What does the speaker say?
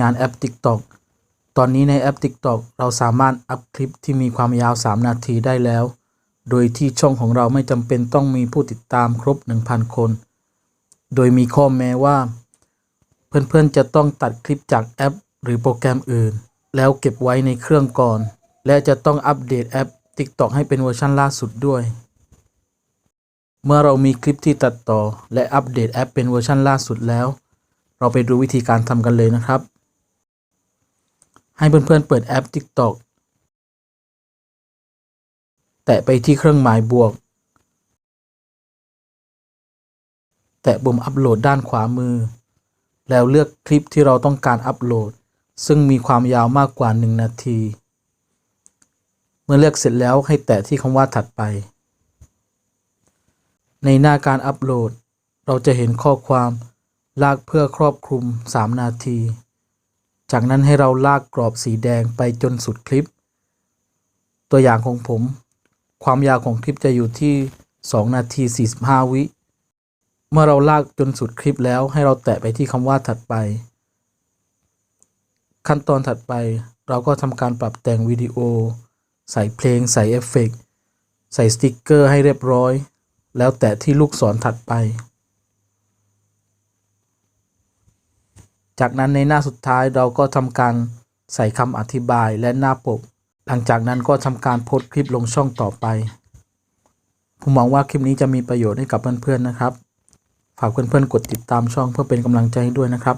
งานแอป TikTok ตอนนี้ในแอป TikTok เราสามารถอัพคลิปที่มีความยาว 3 นาทีได้แล้ว โดยที่ช่องของเราไม่จำเป็นต้องมีผู้ติดตามครบ 1,000 คน โดยมีข้อแม้ว่า เพื่อนๆจะต้องตัดคลิปจากแอป หรือโปรแกรมอื่น แล้วเก็บไว้ในเครื่องก่อน และจะต้องอัปเดตแอป TikTok ให้เป็นเวอร์ชันล่าสุดด้วย เมื่อเรามีคลิปที่ตัดต่อ และอัปเดตแอปเป็นเวอร์ชันล่าสุดแล้ว เราไปดูวิธีการทำกันเลยนะครับ ให้เพื่อนๆเปิดแอป TikTok แตะไปที่เครื่องหมายบวก แตะปุ่มอัปโหลดด้านขวามือ แล้วเลือกคลิปที่เราต้องการอัปโหลด ซึ่งมีความยาวมากกว่า 1 นาที เมื่อเลือกเสร็จแล้วให้แตะที่คำว่าถัดไป ในหน้าการอัปโหลด เราจะเห็นข้อความลากเพื่อครอบคลุม 3 นาที จากนั้นให้เราลากกรอบสีแดงไปจนสุดคลิป ตัวอย่างของผม ความยาวของคลิปจะอยู่ที่ 2 นาที 45 วิ เมื่อเราลากจนสุดคลิปแล้วให้เราแตะไปที่คำว่าถัดไป ขั้นตอนถัดไปเราก็ทำการปรับแต่งวิดีโอ ใส่เพลง ใส่เอฟเฟกต์ใส่สติกเกอร์ให้เรียบร้อย แล้วแตะที่ลูกศรถัดไป จากนั้นในหน้าสุดท้ายเราก็ทำการใส่คำอธิบายและหน้าปก หลังจากนั้นก็ทำการโพสต์คลิปลงช่องต่อไป ผมหวังว่าคลิปนี้จะมีประโยชน์ให้กับเพื่อนๆนะครับ ฝากเพื่อนๆกดติดตามช่องเพื่อเป็นกำลังใจให้ด้วยนะครับ